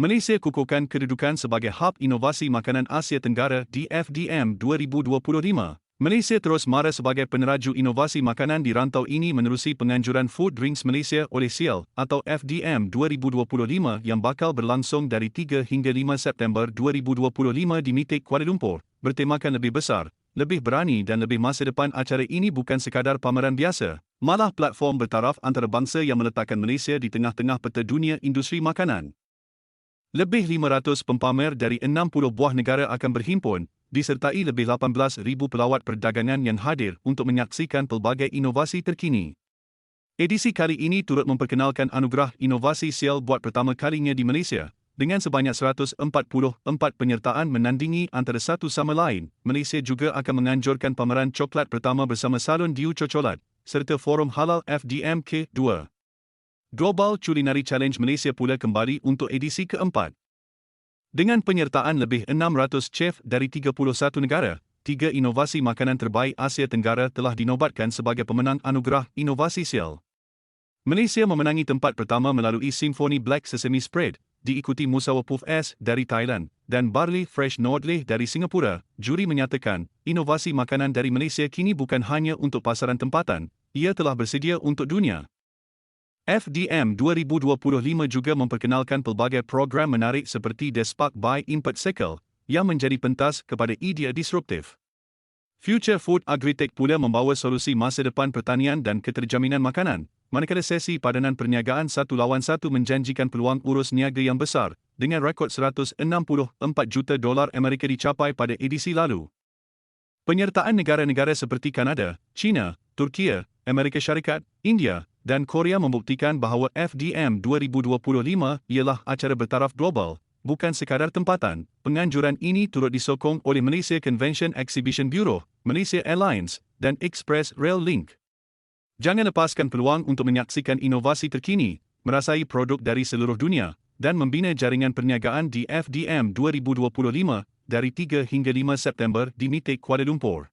Malaysia kukuhkan kedudukan sebagai hub inovasi makanan Asia Tenggara di FDM 2025. Malaysia terus mara sebagai peneraju inovasi makanan di rantau ini menerusi penganjuran Food Drinks Malaysia oleh SIAL atau FDM 2025 yang bakal berlangsung dari 3 hingga 5 September 2025 di Mitik Kuala Lumpur, bertemakan lebih besar, lebih berani dan lebih masa depan acara ini bukan sekadar pameran biasa, malah platform bertaraf antarabangsa yang meletakkan Malaysia di tengah-tengah peta dunia industri makanan. Lebih 500 pempamer dari 60 buah negara akan berhimpun, disertai lebih 18,000 pelawat perdagangan yang hadir untuk menyaksikan pelbagai inovasi terkini. Edisi kali ini turut memperkenalkan anugerah inovasi SIAL buat pertama kalinya di Malaysia, dengan sebanyak 144 penyertaan menandingi antara satu sama lain. Malaysia juga akan menganjurkan pameran coklat pertama bersama Salon Diu Cocolat, serta Forum Halal FDM K2. Global Culinary Challenge Malaysia pula kembali untuk edisi keempat. Dengan penyertaan lebih 600 chef dari 31 negara, tiga inovasi makanan terbaik Asia Tenggara telah dinobatkan sebagai pemenang anugerah Inovasi SIAL. Malaysia memenangi tempat pertama melalui Symphony Black Sesame Spread, diikuti Musawa Puff S dari Thailand dan Barley Fresh Nordleh dari Singapura. Juri menyatakan, inovasi makanan dari Malaysia kini bukan hanya untuk pasaran tempatan, ia telah bersedia untuk dunia. FDM 2025 juga memperkenalkan pelbagai program menarik seperti Despark by Input Cycle yang menjadi pentas kepada idea disruptif. Future Food Agritech pula membawa solusi masa depan pertanian dan keterjaminan makanan, manakala sesi padanan perniagaan satu lawan satu menjanjikan peluang urus niaga yang besar dengan rekod 164 juta dolar Amerika dicapai pada edisi lalu. Penyertaan negara-negara seperti Kanada, China, Turki, Amerika Syarikat, India, dan Korea membuktikan bahawa FDM 2025 ialah acara bertaraf global, bukan sekadar tempatan. Penganjuran ini turut disokong oleh Malaysia Convention Exhibition Bureau, Malaysia Airlines, dan Express Rail Link. Jangan lepaskan peluang untuk menyaksikan inovasi terkini, merasai produk dari seluruh dunia, dan membina jaringan perniagaan di FDM 2025 dari 3 hingga 5 September di Mitik Kuala Lumpur.